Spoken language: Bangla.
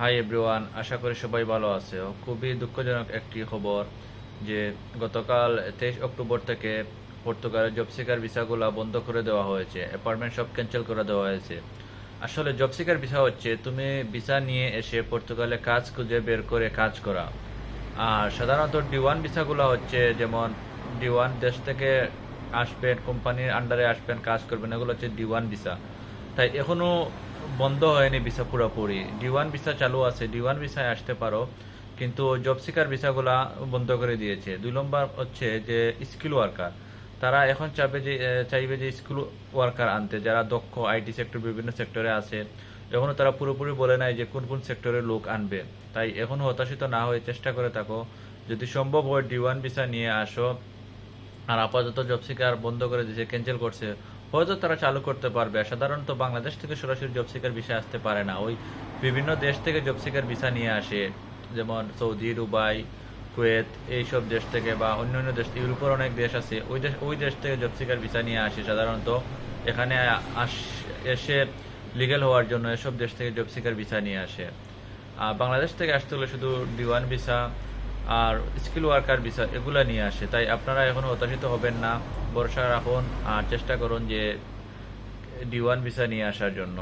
হাই এভরিওয়ান আশা করি সবাই ভালো আছে। খুবই দুঃখজনক একটি খবর যে গতকাল তেইশ অক্টোবর থেকে পর্তুগালের জব সিকার ভিসাগুলো বন্ধ করে দেওয়া হয়েছে। অ্যাপার্টমেন্ট সব ক্যান্সেল করে দেওয়া হয়েছে। আসলে জব সিকার ভিসা হচ্ছে, তুমি ভিসা নিয়ে এসে পর্তুগালে কাজ খুঁজে বের করে কাজ করা। আর সাধারণত ডি ওয়ান ভিসাগুলো হচ্ছে যেমন ডি ওয়ান দেশ থেকে আসবেন কোম্পানির আন্ডারে আসবেন, কাজ করবেন, এগুলো হচ্ছে ডি ওয়ান ভিসা তাই এখনও বন্ধ হয়নি ভিসা পুরোপুরি। ডি ওয়ান ভিসা চালু আছে ডি ওয়ান ভিসায় আসতে পারো, কিন্তু জব সিকার ভিসাগুলা বন্ধ করে দিয়েছে। দুই নম্বর হচ্ছে যে স্কিল ওয়ার্কার তারা এখন চাইবে যে চাইবে যে স্কিল ওয়ার্কার আনতে। যারা দক্ষ আইটি সেক্টর বিভিন্ন সেক্টরে আছে, এখনও তারা পুরোপুরি বলে নাই যে কোন কোন সেক্টরের লোক আনবে। তাই এখনও হতাশিত না হয়ে চেষ্টা করে থাকো। যদি সম্ভব হয় ডি ওয়ান ভিসা নিয়ে আসো। আর আপাতত জব সিকার বন্ধ করে দিয়েছে ক্যান্সেল করছে। হয়তো তারা চালু করতে পারবে। সাধারণত বাংলাদেশ থেকে সরাসরি জব সিকার ভিসা আসতে পারে না। ওই বিভিন্ন দেশ থেকে জব সিকার ভিসা নিয়ে আসে। যেমন সৌদি, দুবাই, কুয়েত এইসব দেশ থেকে বা অন্য অন্য দেশ ইউরোপের অনেক দেশ আছে। ওই দেশ ওই দেশ থেকে জব সিকার ভিসা নিয়ে আসে সাধারণত। এখানে আস- এসে লিগেল হওয়ার জন্য এসব দেশ থেকে জব সিকার ভিসা নিয়ে আসে। বাংলাদেশ থেকে আসতে হলে শুধু ডি ওয়ান ভিসা আর স্কিল ওয়ার্কার ভিসা এগুলো নিয়ে আসে। তাই আপনারা এখন হতাশিত হবেন না, ভরসা রাখুন আর চেষ্টা করুন যে ডি ওয়ান ভিসা নিয়ে আসার জন্য।